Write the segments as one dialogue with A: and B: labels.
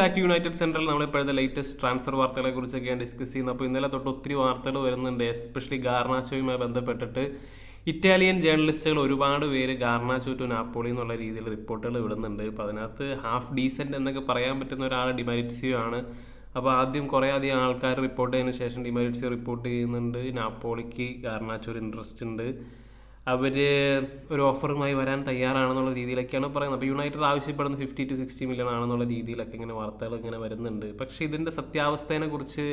A: Back to United central നമ്മൾ ഇപ്പോഴത്തെ latest transfer വാർത്തകളെ കുറിച്ചൊക്കെയാണ് ഡിസ്കസ് ചെയ്യുന്നത്. അപ്പോൾ ഇന്നലെ തൊട്ട് ഒത്തിരി വാർത്തകൾ വരുന്നുണ്ട്. എസ്പെഷ്യലി ഗാർണാച്ചോയുമായി ബന്ധപ്പെട്ടിട്ട് ഇറ്റാലിയൻ ജേർണലിസ്റ്റുകൾ ഒരുപാട് പേര് ഗാർണാച്ചോ ടു നാപ്പോളി എന്നുള്ള രീതിയിൽ റിപ്പോർട്ടുകൾ വിടുന്നുണ്ട് അപ്പോൾ അതിനകത്ത് ഹാഫ് ഡീസന്റ് എന്നൊക്കെ പറയാൻ പറ്റുന്ന ഒരാൾ ഡിമാരിറ്റ്സിയോ ആണ്. അപ്പോൾ ആദ്യം കുറേ അധികം ആൾക്കാർ റിപ്പോർട്ട് ചെയ്തതിന് ശേഷം ഡിമാരിറ്റ്സിയോ റിപ്പോർട്ട് ചെയ്യുന്നുണ്ട്. നാപ്പോളിക്ക് ഗാർണാച്ചോ ഒരു ഇൻട്രസ്റ്റ് ഉണ്ട്. അവർ ഒരു ഓഫറുമായി വരാൻ തയ്യാറാണെന്നുള്ള രീതിയിലൊക്കെയാണ് പറയുന്നത്. അപ്പോൾ യുണൈറ്റഡ് ആവശ്യപ്പെടുന്നത് ഫിഫ്റ്റി ടു സിക്സ്റ്റി മില്യൺ ആണെന്നുള്ള രീതിയിലൊക്കെ ഇങ്ങനെ വാർത്തകൾ ഇങ്ങനെ വരുന്നുണ്ട്. പക്ഷേ ഇതിന്റെ സത്യാവസ്ഥയെ കുറിച്ച്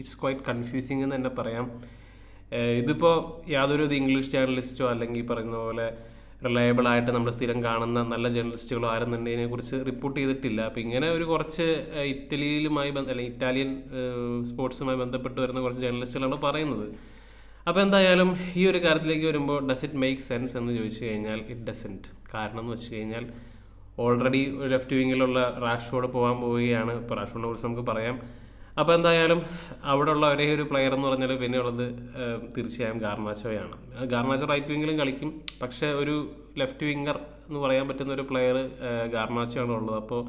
A: ഇറ്റ്സ് ക്വൈറ്റ് കൺഫ്യൂസിങ് എന്ന് തന്നെ പറയാം. ഇതിപ്പോൾ യാതൊരു ഇംഗ്ലീഷ് ജേർണലിസ്റ്റോ അല്ലെങ്കിൽ പറയുന്ന പോലെ റിലയബിൾ ആയിട്ട് നമ്മൾ സ്ഥിരം കാണുന്ന നല്ല ജേർണലിസ്റ്റുകളോ ആരും തന്നെ ഇതിനെക്കുറിച്ച് റിപ്പോർട്ട് ചെയ്തിട്ടില്ല. അപ്പോൾ ഇങ്ങനെ ഒരു കുറച്ച് ഇറ്റലിയിലുമായി ബന്ധ അല്ലെങ്കിൽ ഇറ്റാലിയൻ സ്പോർട്സുമായി ബന്ധപ്പെട്ട് വരുന്ന കുറച്ച് ജേർണലിസ്റ്റുകളാണ് പറയുന്നത്. അപ്പോൾ എന്തായാലും ഈ ഒരു കാര്യത്തിലേക്ക് വരുമ്പോൾ ഡസ് ഇറ്റ് മേക്ക് സെൻസ് എന്ന് ചോദിച്ചു കഴിഞ്ഞാൽ ഇറ്റ് ഡസന്റ് കാരണം എന്ന് വെച്ച് കഴിഞ്ഞാൽ ഓൾറെഡി ലെഫ്റ്റ് വിങ്ങിലുള്ള റാഷ്ഫോർഡ് പോകാൻ പോവുകയാണ്. ഇപ്പോൾ റാഷ്ഫോർഡിനെ കുറിച്ച് നമുക്ക് പറയാം. അപ്പോൾ എന്തായാലും അവിടെയുള്ള ഒരേ ഒരു പ്ലെയർ എന്ന് പറഞ്ഞാൽ പിന്നെ ഉള്ളത് തീർച്ചയായും ഗാർണാച്ചോയാണ് ഗാർണാച്ചോ റൈറ്റ് വിങ്ങിലും കളിക്കും. പക്ഷേ ഒരു ലെഫ്റ്റ് വിങ്ങർ എന്ന് പറയാൻ പറ്റുന്ന ഒരു പ്ലെയർ ഗാർണാച്ചോ ആണ് ഉള്ളത് അപ്പോൾ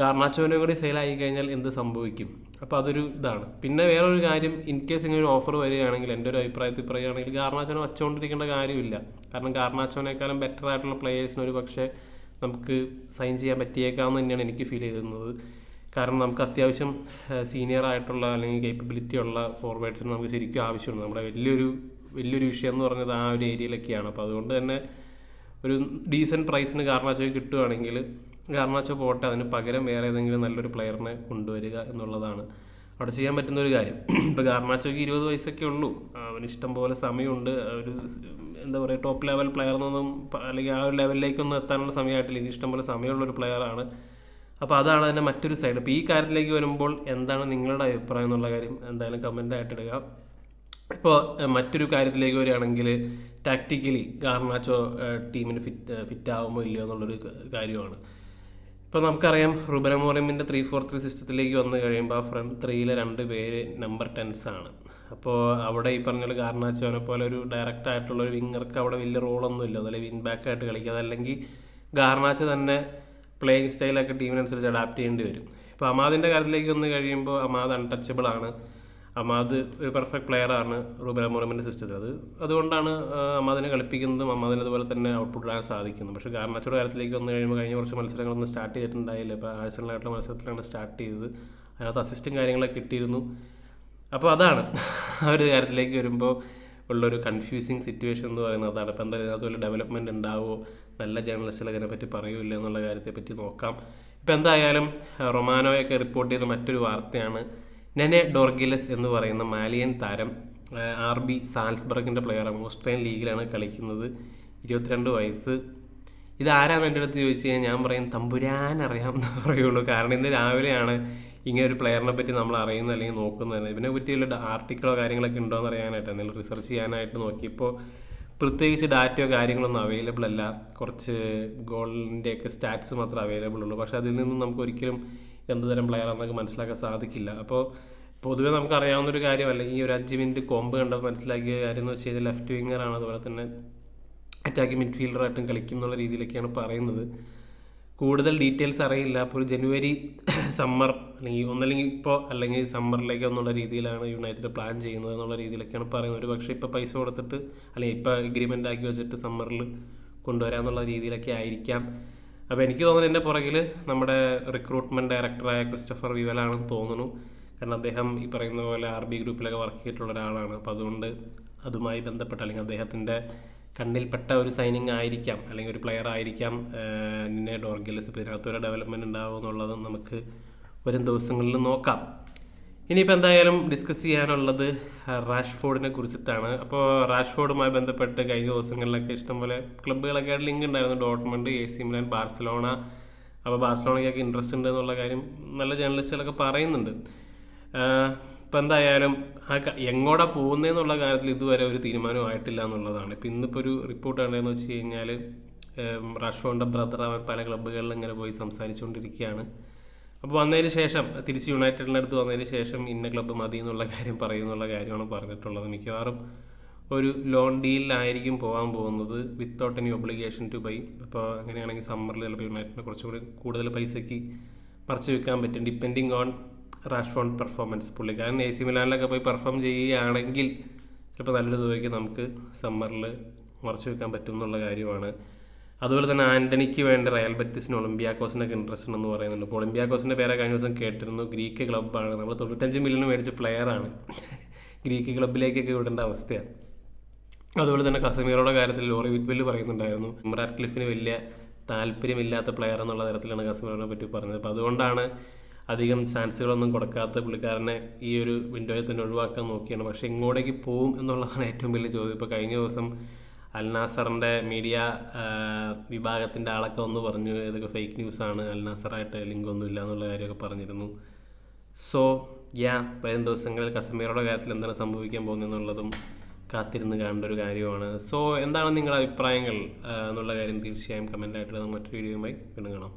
A: ഗാർണാച്ചോനും കൂടി സെയിലായി കഴിഞ്ഞാൽ എന്ത് സംഭവിക്കും? അപ്പോൾ അതൊരു ഇതാണ്. പിന്നെ വേറൊരു കാര്യം ഇൻ കേസ് ഇങ്ങനെ ഒരു ഓഫർ വരികയാണെങ്കിൽ എന്റെ ഒരു അഭിപ്രായത്തിൽ പറയുകയാണെങ്കിൽ ഗാർണാച്ചോനെ വച്ചുകൊണ്ടിരിക്കേണ്ട കാര്യമില്ല. കാരണം ഗാർണാച്ചോനേക്കാളും ബെറ്റർ ആയിട്ടുള്ള പ്ലേയേഴ്സിന് ഒരു പക്ഷേ നമുക്ക് സൈൻ ചെയ്യാൻ പറ്റിയേക്കാമെന്ന് തന്നെയാണ് എനിക്ക് ഫീൽ ചെയ്തിരുന്നത്. കാരണം നമുക്ക് അത്യാവശ്യം സീനിയർ ആയിട്ടുള്ള അല്ലെങ്കിൽ കേപ്പബിലിറ്റി ഉള്ള ഫോർവേഡ്സിന് നമുക്ക് ശരിക്കും ആവശ്യമുണ്ട്. നമ്മുടെ വലിയൊരു വലിയൊരു വിഷയം എന്ന് പറഞ്ഞത് ആ ഒരു ഏരിയയിലൊക്കെയാണ് അപ്പോൾ അതുകൊണ്ട് തന്നെ ഒരു ഡീസന്റ് പ്രൈസിന് ഗാർണാച്ചോയ്ക്ക് കിട്ടുകയാണെങ്കിൽ ഗാർണാച്ചോ പോട്ടെ അതിന് പകരം വേറെ ഏതെങ്കിലും നല്ലൊരു പ്ലെയറിനെ കൊണ്ടുവരിക എന്നുള്ളതാണ്. അവിടെ ചെയ്യാൻ പറ്റുന്ന ഒരു കാര്യം. ഇപ്പോൾ ഗാർണാച്ചോയ്ക്ക് ഇരുപത് വയസ്സൊക്കെ ഉള്ളൂ. അവന് ഇഷ്ടം പോലെ സമയമുണ്ട്. ഒരു എന്താ പറയുക ടോപ്പ് ലെവൽ പ്ലെയർ എന്നൊന്നും പ- അല്ലെങ്കിൽ ആ ഒരു ലെവലിലേക്കൊന്നും എത്താനുള്ള സമയമായിട്ടില്ല. ഇനി ഇഷ്ടം പോലെ സമയമുള്ള ഒരു പ്ലെയറാണ് അപ്പോൾ അതാണ് അതിന്റെ മറ്റൊരു സൈഡ് അപ്പോൾ ഈ കാര്യത്തിലേക്ക് വരുമ്പോൾ എന്താണ് നിങ്ങളുടെ അഭിപ്രായം എന്നുള്ള കാര്യം എന്തായാലും കമന്റ് ആയിട്ട് ഇടുക. ഇപ്പോൾ മറ്റൊരു കാര്യത്തിലേക്ക് വരികയാണെങ്കിൽ ടാക്ടിക്കലി ഗാർണാച്ചോ ടീമിന് ഫിറ്റ് ഫിറ്റ് ആകുമോ ഇല്ലയോ എന്നുള്ളൊരു കാര്യമാണ്. ഇപ്പോൾ നമുക്കറിയാം റുബനമോറിയമിന്റെ ത്രീ ഫോർ ത്രീ സിസ്റ്റത്തിലേക്ക് വന്നു കഴിയുമ്പോൾ ഫ്രണ്ട് ത്രീയിലെ രണ്ട് പേര് നമ്പർ ടെൻസ് ആണ്. അപ്പോൾ അവിടെ ഈ പറഞ്ഞ പോലെ ഗാർണാച്ചോനെ പോലെ ഒരു ഡയറക്റ്റ് ആയിട്ടുള്ള ഒരു വിങ്ങർക്ക് അവിടെ വലിയ റോളൊന്നും ഇല്ല. അതല്ലെങ്കിൽ വിൻ ബാക്ക് ആയിട്ട് കളിക്കുക. അതല്ലെങ്കിൽ ഗാർണാച്ച് തന്നെ പ്ലേയിങ് സ്റ്റൈലൊക്കെ ടീമിനനുസരിച്ച് അഡാപ്റ്റ് ചെയ്യേണ്ടി വരും. ഇപ്പോൾ അമാദിന്റെ കാര്യത്തിലേക്ക് വന്ന് കഴിയുമ്പോൾ അമാദ് അൺടച്ചബിൾ ആണ്. അമാദ് ഒരു പെർഫെക്റ്റ് പ്ലെയറാണ് റൂബൻ അമോറമിന്റെ സിസ്റ്റത്തിൽ അത് അതുകൊണ്ടാണ് അമാദിനെ കളിപ്പിക്കുന്നതും അമാദിനെ അതുപോലെ തന്നെ ഔട്ട്പുട്ട് ഇടാൻ സാധിക്കുന്നു പക്ഷേ ഗാർണാച്ചോയുടെ കാര്യത്തിലേക്ക് വന്നു കഴിയുമ്പോൾ കഴിഞ്ഞ കുറച്ച് മത്സരങ്ങളൊന്നും സ്റ്റാർട്ട് ചെയ്തിട്ടുണ്ടായില്ല. ഇപ്പോൾ ആഴ്സണലായിട്ടുള്ള മത്സരത്തിലാണ് സ്റ്റാർട്ട് ചെയ്തത്. അതിനകത്ത് അസിസ്റ്റും കാര്യങ്ങളൊക്കെ കിട്ടിയിരുന്നു. അപ്പോൾ അതാണ് ആ ഒരു കാര്യത്തിലേക്ക് വരുമ്പോൾ ഉള്ളൊരു കൺഫ്യൂസിങ് സിറ്റുവേഷൻ എന്ന് പറയുന്നത് അതാണ്. അപ്പോൾ എന്തായാലും ഇതിനകത്ത് വല്ല ഡെവലപ്മെന്റ് ഉണ്ടാവുമോ? നല്ല ജേർണലിസ്റ്റുകൾ അതിനെപ്പറ്റി പറയൂല എന്നുള്ള കാര്യത്തെപ്പറ്റി നോക്കാം. ഇപ്പോൾ എന്തായാലും റൊമാനോയൊക്കെ റിപ്പോർട്ട് ചെയ്ത മറ്റൊരു വാർത്തയാണ് നെനെ ഡോർഗിലസ് എന്ന് പറയുന്ന മാലിയൻ താരം ആർ ബി സാൽസ്ബർഗിന്റെ പ്ലെയറാണ് ഓസ്ട്രേലിയൻ ലീഗിലാണ് കളിക്കുന്നത്. ഇരുപത്തിരണ്ട് വയസ്സ്. ഇത് എന്റെ അടുത്ത് ചോദിച്ചു കഴിഞ്ഞാൽ ഞാൻ പറയും തമ്പുരാൻ അറിയാം എന്ന് പറയുള്ളൂ. കാരണം ഇന്ന് രാവിലെയാണ് ഇങ്ങനെ ഒരു പ്ലെയറിനെ പറ്റി നമ്മൾ അറിയുന്നത് അല്ലെങ്കിൽ നോക്കുന്നത് ഇതിനെ പറ്റിയുള്ള ആർട്ടിക്കിളോ കാര്യങ്ങളൊക്കെ ഉണ്ടോ എന്ന് അറിയാനായിട്ട് എന്തെങ്കിലും റിസർച്ച് ചെയ്യാനായിട്ട് നോക്കിയപ്പോൾ പ്രത്യേകിച്ച് ഡാറ്റയോ കാര്യങ്ങളൊന്നും അവൈലബിൾ അല്ല. കുറച്ച് ഗോളിന്റെയൊക്കെ സ്റ്റാറ്റ്സ് മാത്രമേ അവൈലബിൾ ഉള്ളൂ. പക്ഷേ അതിൽ നിന്നും നമുക്ക് ഒരിക്കലും എന്ത് തരം പ്ലെയർ ആണെന്നൊക്കെ മനസ്സിലാക്കാൻ സാധിക്കില്ല. അപ്പോൾ പൊതുവേ നമുക്ക് അറിയാവുന്ന ഒരു കാര്യം അല്ലെങ്കിൽ ഈ ഒരു അഞ്ച് മിനിറ്റ് കോമ്പ് കണ്ടപ്പോൾ മനസ്സിലാക്കിയ കാര്യം എന്ന് വെച്ച് കഴിഞ്ഞാൽ ലെഫ്റ്റ് വിങ്ങറാണ് അതുപോലെ തന്നെ അറ്റാക്കിംഗ് മിഡ്ഫീൽഡറായിട്ടും കളിക്കും എന്നുള്ള രീതിയിലൊക്കെയാണ് പറയുന്നത്. കൂടുതൽ ഡീറ്റെയിൽസ് അറിയില്ല. അപ്പോൾ ഒരു ജനുവരി സമ്മർ അല്ലെങ്കിൽ ഒന്നല്ലെങ്കിൽ ഇപ്പോൾ അല്ലെങ്കിൽ സമ്മറിലേക്ക് എന്നുള്ള രീതിയിലാണ് യുണൈറ്റഡ് പ്ലാൻ ചെയ്യുന്നത് എന്നുള്ള രീതിയിലൊക്കെയാണ് പറയുന്നത്. ഒരു പക്ഷേ ഇപ്പോൾ പൈസ കൊടുത്തിട്ട് അല്ലെങ്കിൽ ഇപ്പോൾ എഗ്രിമെന്റ് ആക്കി വെച്ചിട്ട് സമ്മറിൽ കൊണ്ടുവരാമെന്നുള്ള രീതിയിലൊക്കെ ആയിരിക്കാം. അപ്പോൾ എനിക്ക് തോന്നുന്നു എന്റെ പുറകിൽ നമ്മുടെ റിക്രൂട്ട്മെന്റ് ഡയറക്ടറായ ക്രിസ്റ്റഫർ വിവലാണെന്ന് തോന്നുന്നു. കാരണം അദ്ദേഹം ഈ പറയുന്ന പോലെ ആർ ബി ഗ്രൂപ്പിലൊക്കെ വർക്ക് ചെയ്തിട്ടുള്ള ഒരാളാണ്. അപ്പോൾ അതുകൊണ്ട് അതുമായി ബന്ധപ്പെട്ട അല്ലെങ്കിൽ അദ്ദേഹത്തിന്റെ കണ്ണിൽപ്പെട്ട ഒരു സൈനിങ് ആയിരിക്കാം. അല്ലെങ്കിൽ ഒരു പ്ലെയർ ആയിരിക്കാം. നിന്നെ ഡോർഗിലസ്. ഇപ്പോൾ ഇതിനകത്ത് ഒരു ഡെവലപ്മെന്റ് ഉണ്ടാവും എന്നുള്ളത് നമുക്ക് വരും ദിവസങ്ങളിൽ നോക്കാം. ഇനിയിപ്പോൾ എന്തായാലും ഡിസ്കസ് ചെയ്യാനുള്ളത് റാഷ്ഫോർഡിനെ കുറിച്ചിട്ടാണ്. അപ്പോൾ റാഷ്ഫോർഡുമായി ബന്ധപ്പെട്ട് കഴിഞ്ഞ ദിവസങ്ങളിലൊക്കെ ഇഷ്ടംപോലെ ക്ലബ്ബുകളൊക്കെ ലിങ്ക് ഉണ്ടായിരുന്നു. Dortmund A C Milan Barcelona. അപ്പോൾ ബാർസലോണയ്ക്കൊക്കെ ഇൻട്രസ്റ്റ് ഉണ്ട് എന്നുള്ള കാര്യം നല്ല ജേർണലിസ്റ്റുകളൊക്കെ പറയുന്നുണ്ട്. ഇപ്പം എന്തായാലും ആ എങ്ങോട്ടാ പോകുന്നതെന്നുള്ള കാര്യത്തിൽ ഇതുവരെ ഒരു തീരുമാനം ആയിട്ടില്ല എന്നുള്ളതാണ്. ഇപ്പം ഇന്നിപ്പോൾ ഒരു റിപ്പോർട്ട് കണ്ടതെന്ന് വെച്ച് കഴിഞ്ഞാൽ റാഷ്ഫോണിന്റെ ബ്രദർ അവൻ പല ക്ലബ്ബുകളിലും ഇങ്ങനെ പോയി സംസാരിച്ചുകൊണ്ടിരിക്കുകയാണ് അപ്പോൾ വന്നതിന് ശേഷം തിരിച്ച് യുണൈറ്റഡിന്റെ അടുത്ത് വന്നതിന് ശേഷം ഇന്ന ക്ലബ്ബ് മതി എന്നുള്ള കാര്യം പറയുന്നുള്ള കാര്യമാണ് പറഞ്ഞിട്ടുള്ളത്. മിക്കവാറും ഒരു ലോൺ ഡീലിലായിരിക്കും പോകാൻ പോകുന്നത് without any obligation to buy അപ്പോൾ അങ്ങനെയാണെങ്കിൽ സമ്മറിൽ ചിലപ്പോൾ യുണൈറ്റഡിനെ കുറച്ചുകൂടി കൂടുതൽ പൈസയ്ക്ക് മറച്ചു വെക്കാൻ പറ്റും. ഡിപ്പെൻഡിങ് ഓൺ റാഷ്ഫോൺ പെർഫോമൻസ് പുള്ളിക്കാരൻ എ സി മിലാനിലൊക്കെ പോയി പെർഫോം ചെയ്യുകയാണെങ്കിൽ ചിലപ്പോൾ നല്ലൊരു തുകയ്ക്ക് നമുക്ക് സമ്മറിൽ മറച്ചു വെക്കാൻ പറ്റും എന്നുള്ള കാര്യമാണ്. അതുപോലെ തന്നെ ആന്റണിക്ക് വേണ്ട റയൽ ബെറ്റിസിന് ഒളിമ്പിയാക്കോസിനൊക്കെ ഇൻട്രസ്റ്റ് ഉണ്ടെന്ന് പറയുന്നുണ്ട്. അപ്പോൾ ഒളിമ്പിയാക്കോസിന്റെ പേരെ കഴിഞ്ഞ ദിവസം കേട്ടിരുന്നു. ഗ്രീക്ക് ക്ലബ്ബാണ് നമ്മൾ തൊണ്ണൂറ്റഞ്ച് മില്യൺ മേടിച്ച പ്ലെയറാണ് ഗ്രീക്ക് ക്ലബ്ബിലേക്കൊക്കെ വിടേണ്ട അവസ്ഥയാണ് അതുപോലെ തന്നെ കസമീറോടെ കാര്യത്തിൽ ലോറി വിറ്റ്ബെല്ല് പറയുന്നുണ്ടായിരുന്നു. ഇമ്രാൻ ക്ലിഫിന് വലിയ താല്പര്യമില്ലാത്ത പ്ലെയർ എന്നുള്ള തരത്തിലാണ് കസമീറിനെ പറ്റി പറഞ്ഞത്. അപ്പോൾ അതുകൊണ്ടാണ് അധികം ചാൻസുകളൊന്നും കൊടുക്കാത്ത പുള്ളിക്കാരനെ ഈ ഒരു വിൻഡോയിൽ തന്നെ ഒഴിവാക്കാൻ നോക്കിയാണ്. പക്ഷേ ഇങ്ങോട്ടേക്ക് പോവും എന്നുള്ളതാണ് ഏറ്റവും വലിയ ചോദ്യം. ഇപ്പോൾ കഴിഞ്ഞ ദിവസം അൽനാസറിന്റെ മീഡിയ വിഭാഗത്തിന്റെ ആളൊക്കെ ഒന്ന് പറഞ്ഞു ഇതൊക്കെ ഫേക്ക് ന്യൂസാണ് അൽനാസറായിട്ട് ലിങ്ക് ഒന്നും ഇല്ല എന്നുള്ള കാര്യമൊക്കെ പറഞ്ഞിരുന്നു. സോ യാ വരും ദിവസങ്ങളിൽ കസമീറയുടെ കാര്യത്തിൽ എന്താണ് സംഭവിക്കാൻ പോകുന്നതെന്നുള്ളതും കാത്തിരുന്ന് കാണേണ്ട ഒരു കാര്യമാണ്. സോ എന്താണ് നിങ്ങളുടെ അഭിപ്രായങ്ങൾ എന്നുള്ള കാര്യം തീർച്ചയായും കമന്റായിട്ട് മറ്റൊരു വീഡിയോയുമായി വീണ്ടും കാണാം.